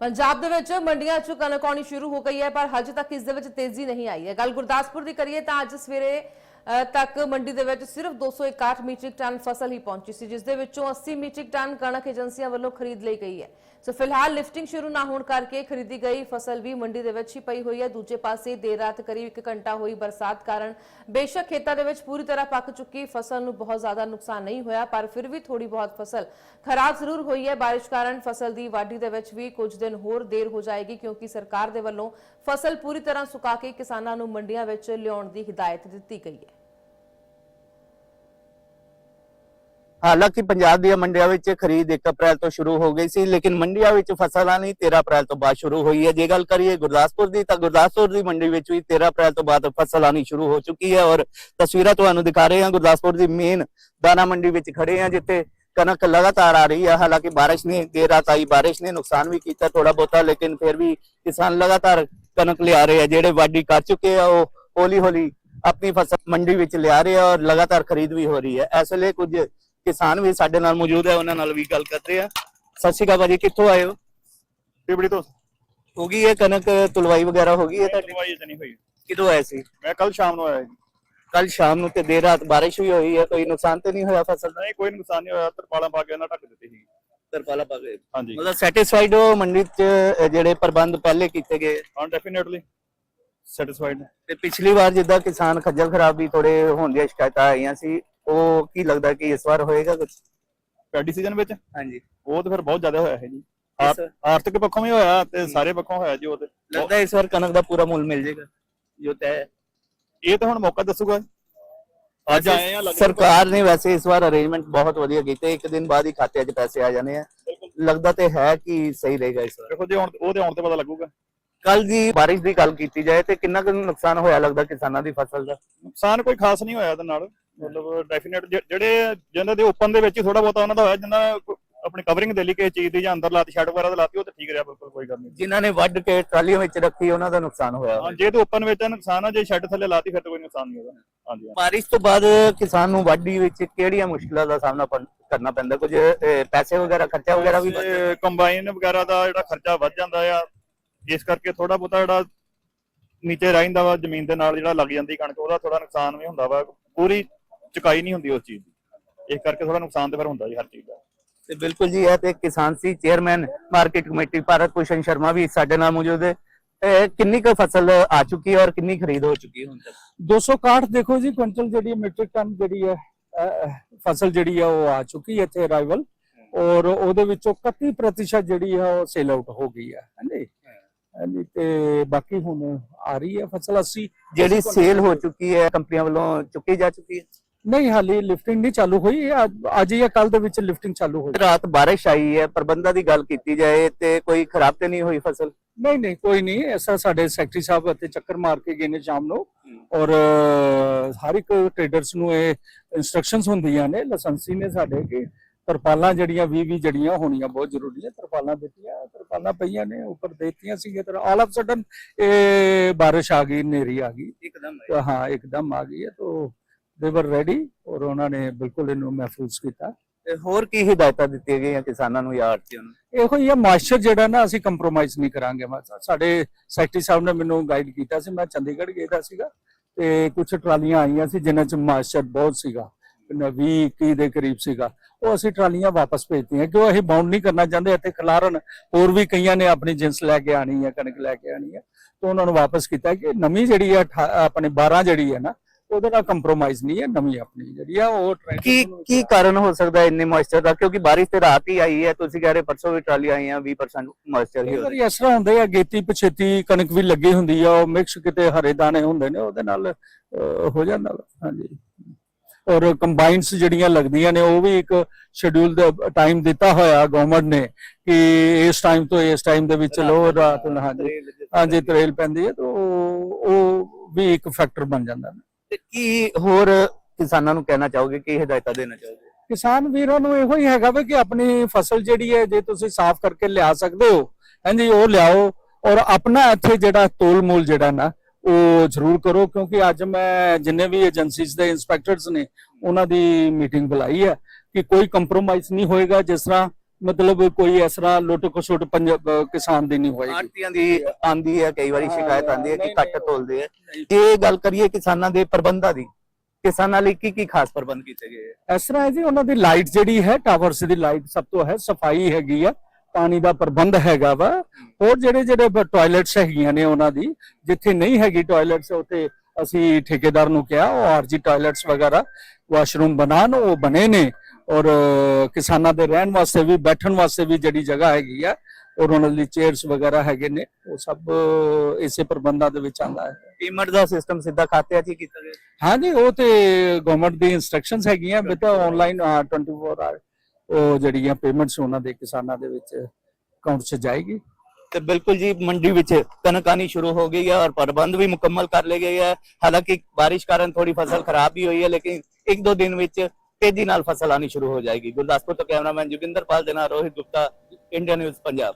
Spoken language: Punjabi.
ਪੰਜਾਬ ਦੇ ਵਿੱਚ ਮੰਡੀਆਂ 'ਚ ਕਣਕ ਆਉਣੀ ਸ਼ੁਰੂ ਹੋ ਗਈ ਹੈ, ਪਰ ਹਜੇ ਤੱਕ ਇਸ ਦੇ ਵਿੱਚ ਤੇਜ਼ੀ ਨਹੀਂ ਆਈ ਹੈ। ਗੱਲ ਗੁਰਦਾਸਪੁਰ ਦੀ ਕਰੀਏ ਤਾਂ ਅੱਜ ਸਵੇਰੇ ਤੱਕ ਮੰਡੀ ਦੇ ਵਿੱਚ ਸਿਰਫ 261 ਮੀਟ੍ਰਿਕ ਟਨ ਫਸਲ ਹੀ ਪਹੁੰਚੀ ਸੀ, ਜਿਸ ਦੇ ਵਿੱਚੋਂ 80 ਮੀਟ੍ਰਿਕ ਟਨ ਕਣਕ ਏਜੰਸੀਆਂ ਵੱਲੋਂ ਖਰੀਦ ਲਈ ਗਈ ਹੈ। ਸੋ ਫਿਲਹਾਲ ਲਿਫਟਿੰਗ ਸ਼ੁਰੂ ਨਾ ਹੋਣ ਕਰਕੇ ਖਰੀਦੀ ਗਈ ਫਸਲ ਵੀ ਮੰਡੀ ਦੇ ਵਿੱਚ ਹੀ ਪਈ ਹੋਈ ਹੈ। ਦੂਜੇ ਪਾਸੇ ਦੇਰ ਰਾਤ ਕਰੀਬ 1 ਘੰਟਾ ਹੋਈ ਬਰਸਾਤ ਕਾਰਨ ਬੇਸ਼ੱਕ ਖੇਤਾਂ ਦੇ ਵਿੱਚ ਪੂਰੀ ਤਰ੍ਹਾਂ ਪੱਕ ਚੁੱਕੀ ਫਸਲ ਨੂੰ ਬਹੁਤ ਜ਼ਿਆਦਾ ਨੁਕਸਾਨ ਨਹੀਂ ਹੋਇਆ, ਪਰ ਫਿਰ ਵੀ ਥੋੜੀ ਬਹੁਤ ਫਸਲ ਖਰਾਬ ਜ਼ਰੂਰ ਹੋਈ ਹੈ। ਬਾਰਿਸ਼ ਕਾਰਨ ਫਸਲ ਦੀ ਵਾਢੀ ਦੇ ਵਿੱਚ ਵੀ ਕੁਝ ਦਿਨ ਹੋਰ ਦੇਰ ਹੋ ਜਾਏਗੀ, ਕਿਉਂਕਿ ਸਰਕਾਰ ਦੇ ਵੱਲੋਂ ਫਸਲ ਪੂਰੀ ਤਰ੍ਹਾਂ ਸੁਕਾ ਕੇ ਕਿਸਾਨਾਂ ਨੂੰ ਮੰਡੀਆਂ ਵਿੱਚ ਲਿਆਉਣ ਦੀ ਹਦਾਇਤ ਦਿੱਤੀ ਗਈ ਹੈ। ਹਾਲਾਂਕਿ ਪੰਜਾਬ ਦੀਆਂ ਮੰਡੀਆਂ ਵਿੱਚ ਖਰੀਦ 1 ਅਪ੍ਰੈਲ ਤੋਂ ਸ਼ੁਰੂ ਹੋ ਗਈ ਸੀ, ਲੇਕਿਨ ਮੰਡੀਆਂ ਵਿੱਚ ਫਸਲਾਂ ਨਹੀਂ 13 ਅਪ੍ਰੈਲ ਤੋਂ ਬਾਅਦ ਸ਼ੁਰੂ ਹੋਈ ਹੈ। ਜੇ ਗੱਲ ਕਰੀਏ ਗੁਰਦਾਸਪੁਰ ਦੀ, ਤਾਂ ਗੁਰਦਾਸਪੁਰ ਦੀ ਮੰਡੀ ਵਿੱਚ ਵੀ 13 ਅਪ੍ਰੈਲ ਤੋਂ ਬਾਅਦ ਫਸਲ ਆਣੀ ਸ਼ੁਰੂ ਹੋ ਚੁੱਕੀ ਹੈ ਔਰ ਤਸਵੀਰਾਂ ਤੁਹਾਨੂੰ ਦਿਖਾ ਰਹੇ ਹਾਂ। ਗੁਰਦਾਸਪੁਰ ਦੀ ਮੇਨ ਦਾਣਾ ਮੰਡੀ ਵਿੱਚ ਖੜੇ ਹਾਂ, ਜਿੱਥੇ ਕਣਕ ਲਗਾਤਾਰ ਆ ਰਹੀ ਹੈ। ਹਾਲਾਂਕਿ ਬਾਰਿਸ਼ ਨੇ, ਦੇਰ ਰਾਤ ਆਈ ਬਾਰਿਸ਼ ਨੇ, ਨੁਕਸਾਨ ਵੀ ਕੀਤਾ ਥੋੜਾ ਬਹੁਤਾ, ਲੇਕਿਨ ਫਿਰ ਵੀ ਕਿਸਾਨ ਲਗਾਤਾਰ ਕਣਕ ਲਿਆ ਰਹੇ ਆ। ਜਿਹੜੇ ਵਾਢੀ ਕਰ ਚੁੱਕੇ ਆ, ਉਹ ਹੌਲੀ ਹੌਲੀ ਆਪਣੀ ਫਸਲ ਮੰਡੀ ਵਿੱਚ ਲਿਆ ਰਹੇ ਆ ਔਰ ਲਗਾਤਾਰ ਖਰੀਦ ਵੀ ਹੋ ਰਹੀ ਹੈ। ਇਸ ਲਈ ਕੁਝ ਕਿਸਾਨ ਵੀ ਸਾਡੇ ਨਾਲ ਮੌਜੂਦ ਹੈ ਉਹਨਾਂ ਨਾਲ ਵੀ ਗੱਲ ਕਰਦੇ ਆ ਸਤਿ ਸ਼੍ਰੀ ਅਕਾਲ ਭਾਜੀ ਕਿੱਥੋਂ ਆਏ ਹੋ? ਟਿਬੜੀ ਤੋਂ। ਹੋ ਗਈ ਹੈ ਕਣਕ ਤੁਲਵਾਈ ਵਗੈਰਾ ਹੋ ਗਈ ਹੈ ਤੁਹਾਡੀ? ਦਵਾਈ ਤੇ ਨਹੀਂ ਹੋਈ। ਕਿਦੋਂ ਆਏ ਸੀ? ਮੈਂ ਕੱਲ ਸ਼ਾਮ ਨੂੰ ਆਇਆ ਜੀ। ਕੱਲ ਸ਼ਾਮ ਨੂੰ ਤੇ ਦੇਰ ਰਾਤ ਬਾਰਿਸ਼ ਵੀ ਹੋਈ ਹੈ ਕੋਈ ਨੁਕਸਾਨ ਤੇ ਨਹੀਂ ਹੋਇਆ ਫਸਲ ਦਾ? ਨਹੀਂ ਕੋਈ ਨੁਕਸਾਨ ਨਹੀਂ ਹੋਇਆ ਤਰਪਾਲਾਂ ਪਾ ਕੇ ਉਹਨਾਂ ਢੱਕ ਦਿੱਤੀ ਸੀ। ਤਰਪਾਲਾ ਪਾ ਗਏ ਹਾਂਜੀ। ਮਤਲਬ ਸੈਟੀਸਫਾਈਡ ਹੋ ਮੰਡੀ 'ਚ ਅਹ, ਜਿਹੜੇ ਪ੍ਰਬੰਧ ਪਹਿਲੇ ਕੀਤੇ ਗਏ? ਹਾਂ ਡੈਫੀਨਿਟਲੀ ਸੈਟੀਸਫਾਈਡ ਤੇ ਪਿਛਲੀ ਵਾਰ ਜਿੱਦਾਂ ਕਿਸਾਨ ਖੱਜਲ ਖਰਾਬੀ ਥੋੜੇ ਹੋਣ ਦੀਆਂ ਸ਼ਿਕਾਇਤਾਂ ਆਈਆਂ ਸੀ ਉਹ ਕੀ ਲੱਗਦਾ ਕਿ ਇਸ ਵਾਰ ਹੋਏਗਾ ਕੁਝ ਪੈਡੀ ਸੀਜ਼ਨ ਵਿੱਚ? ਹਾਂਜੀ। ਉਹ ਤਾਂ ਫਿਰ ਬਹੁਤ ਜ਼ਿਆਦਾ ਹੋਇਆ ਹੈ ਜੀ। ਇਸ- ਆਰਥਿਕ ਪੱਖੋਂ ਵੀ ਹੋਇਆ ਤੇ ਸਾਰੇ ਪੱਖੋਂ ਹੋਇਆ ਜੀ ਉਹ ਤੇ। ਲੱਗਦਾ ਇਸ ਵਾਰ ਕਣਕ ਦਾ ਪੂਰਾ ਮੁੱਲ ਮਿਲ ਜਾਏਗਾ। ਜੋ ਤੈ ਇਹ ਤਾਂ ਹੁਣ ਮੌਕਾ ਦੱਸੂਗਾ। ਅੱਜ ਆਏ ਆ ਲੱਗਦਾ। ਸਰਕਾਰ ਨੇ ਵੈਸੇ ਇਸ ਵਾਰ ਅਰੇਂਜਮੈਂਟ ਬਹੁਤ ਵਧੀਆ ਕੀਤੇ ਇੱਕ ਦਿਨ ਬਾਅਦ ਹੀ ਖਾਤੇ 'ਚ ਪੈਸੇ ਆ ਜਾਣੇ ਆ। ਲੱਗਦਾ ਤੇ ਹੈ ਕਿ ਸਹੀ ਰਹੇਗਾ ਇਸ ਵਾਰ। ਦੇਖੋ ਜੇ ਹੁਣ ਉਹਦੇ ਆਉਣ ਤੇ ਪਤਾ ਲੱਗੂਗਾ। ਕੱਲ ਦੀ ਬਾਰਿਸ਼ ਦੀ ਗੱਲ ਕੀਤੀ ਜਾਏ ਤੇ ਕਿੰਨਾ ਕੁ ਨੁਕਸਾਨ ਹੋਇਆ ਲੱਗਦਾ ਕਿਸਾਨਾਂ ਦੀ ਫਸਲ ਦਾ? ਨੁਕਸਾਨ ਕੋਈ ਖਾਸ ਨਹੀਂ ਹੋਇਆ ਇਹਦੇ ਨਾਲ। ਮਤਲਬ ਡੈਫੀਨਿਟ ਜਿਹੜੇ ਜਿਨ੍ਹਾਂ ਦੇ ਓਪਨ ਦੇ ਵਿੱਚ ਥੋੜਾ ਬਹੁਤਾ ਉਹਨਾਂ ਦਾ ਹੋਇਆ ਜਿਨ੍ਹਾਂ ਨੇ ਕੋਈ ਆਪਣੀ ਕਵਰਿੰਗ ਦੇ ਲਈ ਕਿਸੇ ਚੀਜ਼ ਦੀ ਜਾਂ ਅੰਦਰ ਲਾਤੀ ਸ਼ੈਡ ਵਗੈਰਾ ਤੇ ਲਾਤੀ ਉਹ ਤਾਂ ਠੀਕ ਰਿਹਾ ਬਿਲਕੁਲ ਕੋਈ ਗੱਲ ਨਹੀਂ। ਜਿਨ੍ਹਾਂ ਨੇ ਵੱਢ ਕੇ ਟਰਾਲੀਆਂ ਵਿੱਚ ਰੱਖੀ ਉਹਨਾਂ ਦਾ ਨੁਕਸਾਨ ਹੋਇਆ ਹਾਂ ਜੇ ਤੇ ਓਪਨ ਵਿੱਚ ਆ ਨੁਕਸਾਨ ਆ ਜੇ ਸ਼ੈਡ ਥੱਲੇ ਲਾਤੀ ਫਿਰ ਤਾਂ ਕੋਈ ਨੁਕਸਾਨ ਨਹੀਂ ਉਹਦਾ ਹਾਂਜੀ ਬਾਰਿਸ਼ ਤੋਂ ਬਾਅਦ ਕਿਸਾਨ ਨੂੰ ਵਾਢੀ ਵਿੱਚ ਕਿਹੜੀਆਂ ਮੁਸ਼ਕਲਾਂ ਦਾ ਸਾਹਮਣਾ ਕਰਨਾ ਪੈਂਦਾ? ਕੁਝ ਪੈਸੇ ਵਗੈਰਾ ਖਰਚਾ ਵਗੈਰਾ ਵੀ ਤੇ ਕੰਬਾਈਨ ਵਗੈਰਾ ਦਾ ਜਿਹੜਾ ਖਰਚਾ ਵੱਧ ਜਾਂਦਾ ਆ ਇਸ ਕਰਕੇ ਥੋੜਾ ਬਹੁਤਾ ਜਿਹੜਾ ਨੀਚੇ ਰਹਿੰਦਾ ਵਾ ਜ਼ਮੀਨ ਦੇ ਨਾਲ ਜਿਹੜਾ ਲੱਗ ਜਾਂਦੀ ਕਣਕ ਉਹਦਾ ਥੋੜਾ ਨੁਕਸਾਨ ਵੀ ਹੁੰਦਾ ਵਾ। ਪੂਰੀ ਚੁਕਾਈ ਨਹੀਂ ਹੁੰਦੀ ਉਸ ਚੀਜ਼ ਦੀ। ਇਸ ਕਰਕੇ ਥੋੜਾ ਨੁਕਸਾਨ ਤੇ ਫਿਰ ਹੁੰਦਾ ਜੀ ਹਰ ਚੀਜ਼ ਦਾ। ਤੇ ਬਿਲਕੁਲ ਜੀ ਇਹ ਤੇ ਕਿਸਾਨ ਸੀ chairman market committee Bharat Bhushan Sharma ਵੀ ਸਾਡੇ ਨਾਲ ਮੌਜੂਦ ਹੈ। ਇਹ ਕਿੰਨੀ ਕੁ ਫਸਲ ਆ ਚੁੱਕੀ ਹੈ ਔਰ ਕਿੰਨੀ ਖਰੀਦ ਹੋ ਚੁੱਕੀ ਹੈ ਹੁਣ ਤੱਕ? 261 ਦੇਖੋ ਜੀ ਕੁਇੰਟਲ ਜਿਹੜੀ ਮੈਟ੍ਰਿਕ ਟਨ ਜਿਹੜੀ ਹੈ ਫਸਲ ਜਿਹੜੀ ਹੈ ਉਹ ਆ ਚੁੱਕੀ ਹੈ ਇੱਥੇ ਅਰਾਈਵਲ ਔਰ ਉਹਦੇ ਵਿੱਚੋਂ 31% ਜਿਹੜੀ ਹੈ ਉਹ ਸੇਲ ਆਊਟ ਹੋ ਗਈ ਹੈ। ਹਾਂਜੀ। ਹਾਂਜੀ ਤੇ ਬਾਕੀ ਹੁਣ ਆ ਰਹੀ ਹੈ ਫਸਲ। 80 ਜਿਹੜੀ ਸੇਲ ਹੋ ਚੁੱਕੀ ਹੈ ਕੰਪਨੀਆਂ ਵੱਲੋਂ ਚੁੱਕੀ ਜਾ ਚੁੱਕੀ ਹੈ? ਨਹੀਂ ਹਾਲੇ ਲਿਫਟਿੰਗ ਨਹੀਂ ਚਾਲੂ ਹੋਈ। ਇਹ ਅੱਜ- ਅੱਜ ਜਾਂ ਕੱਲ ਦੇ ਵਿੱਚ ਲਿਫਟਿੰਗ ਚਾਲੂ ਹੋਈ। ਰਾਤ ਬਾਰਿਸ਼ ਆਈ ਹੈ ਪ੍ਰਬੰਧਾਂ ਦੀ ਗੱਲ ਕੀਤੀ ਜਾਏ ਤੇ ਕੋਈ ਖਰਾਬ ਤੇ ਨਹੀਂ ਹੋਈ ਫਸਲ? ਨਹੀਂ ਨਹੀਂ ਕੋਈ ਨਹੀਂ। ਐਸਾ ਸਾਡੇ ਸੈਕਟਰੀ ਸਾਹਿਬ ਇੱਥੇ ਚੱਕਰ ਮਾਰ ਕੇ ਗਏ ਨੇ ਸ਼ਾਮ ਨੂੰ। ਔਰ ਅਹ, ਹਰ ਇੱਕ ਟ੍ਰੇਡਰਸ ਨੂੰ ਇਹ ਇਨਸਟਰਕਸ਼ਨਸ ਹੁੰਦੀਆਂ ਨੇ ਲਾਇਸੈਂਸੀ ਨੇ ਸਾਡੇ ਕਿ ਤਰਪਾਲਾਂ ਜਿਹੜੀਆਂ 20 20 ਜੜੀਆਂ ਹੋਣੀਆਂ ਬਹੁਤ ਜ਼ਰੂਰੀ ਹੈ ਤਰਪਾਲਾਂ ਦਿੱਤੀਆਂ ਤਰਪਾਲਾਂ ਪਈਆਂ ਨੇ ਉੱਪਰ ਦੇਤੀਆਂ ਸੀਗੇ ਤੇ ਆਲ ਆਫ ਸਡਨ ਇਹ ਬਾਰਿਸ਼ ਆ ਗਈ ਨੇਰੀ ਆ ਗਈ। ਇੱਕਦਮ ਤਾਂ ਹਾਂ ਇੱਕਦਮ ਆ ਗਈ ਹੈ। ਤਾਂ ਦੇ ਵਰ ਰੈਡੀ ਔਰ ਉਹਨਾਂ ਨੇ ਬਿਲਕੁਲ ਇਹਨੂੰ ਮਹਿਫੂਜ਼ ਕੀਤਾ। ਤੇ ਹੋਰ ਕੀ ਹਦਾਇਤਾਂ ਦਿੱਤੀਆਂ ਗਈਆਂ ਕਿਸਾਨਾਂ ਨੂੰ ਜਾਂ ਆੜਤੀਆਂ ਨੂੰ ਇਹੋ ਹੀ ਆ ਮਾਸਟਰ ਜਿਹੜਾ ਨਾ ਅਸੀਂ ਕੰਪਰੋਮਾਈਜ਼ ਨਹੀਂ ਕਰਾਂਗੇ। ਸਾਡੇ ਸੈਕਟਰੀ ਸਾਹਿਬ ਨੇ ਮੈਨੂੰ ਗਾਈਡ ਕੀਤਾ ਸੀ। ਮੈਂ ਚੰਡੀਗੜ੍ਹ ਗਿਆ ਸੀਗਾ ਤੇ ਕੁਝ ਟਰਾਲੀਆਂ ਆਈਆਂ ਸੀ ਜਿਨ੍ਹਾਂ ਚ ਮਾਸਟਰ ਬਹੁਤ ਸੀਗਾ। 20 21 ਦੇ ਕਰੀਬ ਸੀਗਾ। ਉਹ ਅਸੀਂ ਟਰਾਲੀਆਂ ਵਾਪਸ ਭੇਜਤੀਆਂ। ਕਿਉਂ ਅਸੀਂ ਬਾਉਂਡ ਨਹੀਂ ਕਰਨਾ ਚਾਹੁੰਦੇ? ਇੱਥੇ ਖਲਾਰਨ ਹੋਰ ਵੀ ਕਈਆਂ ਨੇ ਆਪਣੀ ਜਿੰਸ ਲੈ ਕੇ ਆਣੀ ਹੈ ਕਣਕ ਲੈ ਕੇ ਆਣੀ ਹੈ ਤਾਂ ਉਹਨਾਂ ਨੂੰ ਵਾਪਸ ਕੀਤਾ ਕਿ ਨਵੀਂ ਜਿਹੜੀ ਹੈ ਅਠਾ- ਆਪਣੇ 12 ਜਿਹੜੀ ਹੈ ਨਾ ਉਹਦੇ ਨਾਲ ਕੰਪਰੋਮਾਈਜ਼ ਨਹੀਂ ਹੈ ਨਵੀਂ ਆਪਣੀ ਜਿਹੜੀ ਆ ਉਹ ਕੀ ਕੀ ਕਾਰਨ ਹੋ ਸਕਦਾ ਇੰਨੇ ਮੋਇਸਚਰ ਦਾ? ਕਿਉਂਕਿ ਬਾਰਿਸ਼ ਤੇ ਰਾਤ ਹੀ ਆਈ ਹੈ ਤੁਸੀਂ ਕਹਿ ਰਹੇ ਪਰਸੋਂ ਵੀ ਟਰਾਲੀ ਆਈਆਂ 20% ਮੋਇਸਚਰ ਹੀ ਹੋ ਇਸ ਤਰ੍ਹਾਂ ਹੁੰਦਾ ਹੈ ਗੇਤੀ ਪਛੇਤੀ ਕਣਕ ਵੀ ਲੱਗੀ ਹੁੰਦੀ ਆ ਉਹ ਮਿਕਸ ਕਿਤੇ ਹਰੇ ਦਾਣੇ ਹੁੰਦੇ ਨੇ ਉਹਦੇ ਨਾਲ ਹੋ ਜਾਂਦਾ। ਹਾਂਜੀ। ਔਰ ਕੰਬਾਈਨਸ ਜਿਹੜੀਆਂ ਲੱਗਦੀਆਂ ਨੇ ਉਹ ਵੀ ਇੱਕ ਸ਼ਡਿਊਲ ਦਾ ਟਾਈਮ ਦਿੱਤਾ ਹੋਇਆ ਗਵਰਨਮੈਂਟ ਨੇ ਕਿ ਇਸ ਟਾਈਮ ਤੋਂ ਇਸ ਟਾਈਮ ਦੇ ਵਿੱਚ ਲੋ ਰਾਤ ਨੂੰ ਹਾਂਜੀ। ਹਾਂਜੀ ਤਰੇਲ ਪੈਂਦੀ ਹੈ। ਤਾਂ ਉਹ ਵੀ ਇੱਕ ਫੈਕਟਰ ਬਣ ਜਾਂਦਾ। ਹੈ ਤੇ ਕੀ ਹੋਰ ਕਿਸਾਨਾਂ ਨੂੰ ਕਹਿਣਾ ਚਾਹੋਗੇ, ਕੀ ਹਦਾਇਤਾਂ ਦੇਣਾ ਚਾਹੋਗੇ? ਕਿਸਾਨ ਵੀਰਾਂ ਨੂੰ ਇਹੋ ਹੀ ਹੈਗਾ ਵਾ ਕਿ ਆਪਣੀ ਫਸਲ ਜਿਹੜੀ ਹੈ, ਜੇ ਤੁਸੀਂ ਸਾਫ਼ ਕਰਕੇ ਲਿਆ ਸਕਦੇ ਹੋ, ਹਾਂਜੀ, ਉਹ ਲਿਆਓ ਔਰ ਆਪਣਾ ਇੱਥੇ ਜਿਹੜਾ ਤੋਲ ਮੋਲ ਜਿਹੜਾ ਨਾ, ਉਹ ਜ਼ਰੂਰ ਕਰੋ ਕਿਉਂਕਿ ਅੱਜ ਮੈਂ ਜਿੰਨੇ ਵੀ ਏਜੰਸੀਜ਼ ਦੇ ਇਨਸਪੈਕਟਰਸ ਨੇ, ਉਹਨਾਂ ਦੀ ਮੀਟਿੰਗ ਬੁਲਾਈ ਹੈ ਕਿ ਕੋਈ ਕੰਪਰੋਮਾਈਜ਼ ਨਹੀਂ ਹੋਏਗਾ ਜਿਸ ਤਰ੍ਹਾਂ ਮਤਲਬ ਕੋਈ ਇਸ ਤਰ੍ਹਾਂ ਲੁੱਟ ਖਸੁੱਟ ਪੰਜਾਬ ਕਿਸਾਨ ਦੀ ਨਹੀਂ ਹੋਏਗੀ। ਆੜਤੀਆਂ ਦੀ ਆਂਦੀ ਹੈ ਕਈ ਵਾਰੀ ਸ਼ਿਕਾਇਤ ਆਂਦੀ ਹੈ ਕਿ ਘੱਟ। ਤੋਲਦੇ ਆ ਇਹ ਗੱਲ ਕਰੀਏ ਕਿਸਾਨਾਂ ਦੇ ਪ੍ਰਬੰਧਾਂ ਦੀ। ਕਿਸਾਨਾਂ ਲਈ ਕੀ ਕੀ ਖਾਸ ਪ੍ਰਬੰਧ ਕੀਤੇ ਗਏ ਇਸ ਤਰ੍ਹਾਂ ਹੈ ਜੀ ਉਹਨਾਂ ਦੀ ਲਾਈਟ ਜਿਹੜੀ ਹੈ ਟਾਵਰਸ ਦੀ ਲਾਈਟ ਸਭ ਤੋਂ ਹੈ ਸਫ਼ਾਈ ਹੈਗੀ ਆ ਪਾਣੀ ਦਾ ਪ੍ਰਬੰਧ ਹੈਗਾ ਵਾ। ਹੋਰ ਜਿਹੜੇ ਜਿਹੜੇ ਟਾਇਲਟਸ ਹੈਗੀਆਂ ਨੇ ਉਹਨਾਂ ਦੀ ਜਿੱਥੇ ਨਹੀਂ ਹੈਗੀ ਟਾਇਲਟਸ ਉੱਥੇ ਅਸੀਂ ਠੇਕੇਦਾਰ ਨੂੰ ਕਿਹਾ ਉਹ ਆਰਜੀ ਟਾਇਲਟਸ ਵਗੈਰਾ ਵਾਸ਼ਰੂਮ ਬਣਾਉਣ ਉਹ ਬਣੇ ਨੇ। ਔਰ ਕਿਸਾਨਾਂ ਦੇ ਰਹਿਣ ਵਾਸਤੇ ਵੀ ਬੈਠਣ ਵਾਸਤੇ ਵੀ ਜਿਹੜੀ ਜਗ੍ਹਾ ਹੈਗੀ ਆ ਔਰ ਉਹਨਾਂ ਲਈ ਚੇਅਰਸ ਵਗੈਰਾ ਹੈਗੇ ਨੇ ਉਹ ਸਭ ਇਸੇ ਪ੍ਰਬੰਧਾਂ ਦੇ ਵਿੱਚ ਆਉਂਦਾ ਹੈ। ਪੇਮੈਂਟ ਦਾ ਸਿਸਟਮ ਸਿੱਧਾ ਖਾਤਿਆਂ 'ਚ ਹੀ ਕੀਤਾ ਗਿਆ? ਹਾਂਜੀ ਉਹ ਤੇ ਗਵਰਨਮੈਂਟ ਦੀ ਇਨਸਟਰਕਸ਼ਨਸ ਹੈਗੀਆਂ ਬੇਟਾ ਆਨਲਾਈਨ 24 ਆਵਰ ਉਹ ਜਿਹੜੀਆਂ ਪੇਮੈਂਟਸ ਉਹਨਾਂ ਦੇ ਕਿਸਾਨਾਂ ਦੇ ਵਿੱਚ ਅਕਾਊਂਟ 'ਚ ਜਾਏਗੀ। ਤੇ ਬਿਲਕੁਲ ਜੀ ਮੰਡੀ ਵਿੱਚ ਕਣਕ ਆਣੀ ਸ਼ੁਰੂ ਹੋ ਗਈ ਹੈ ਔਰ ਪ੍ਰਬੰਧ ਵੀ ਮੁਕੰਮਲ ਕਰ ਲਏ ਗਏ ਹੈ ਹਾਲਾਂਕਿ ਬਾਰਿਸ਼ ਕਾਰਨ ਥੋੜੀ ਫਸਲ ਖਰਾਬ ਵੀ ਹੋਈ ਹੈ ਲੇਕਿਨ ਇੱਕ ਦੋ ਦਿਨ ਵਿੱਚ ਤੇਜ਼ੀ ਨਾਲ ਫਸਲ ਆਣੀ ਸ਼ੁਰੂ ਹੋ ਜਾਏਗੀ। ਗੁਰਦਾਸਪੁਰ ਤੋਂ ਕੈਮਰਾਮੈਨ ਜੋਗਿੰਦਰ ਪਾਲ ਦੇ ਨਾਲ ਰੋਹਿਤ ਗੁਪਤਾ, ਇੰਡੀਆ ਨਿਊਜ਼, ਪੰਜਾਬ।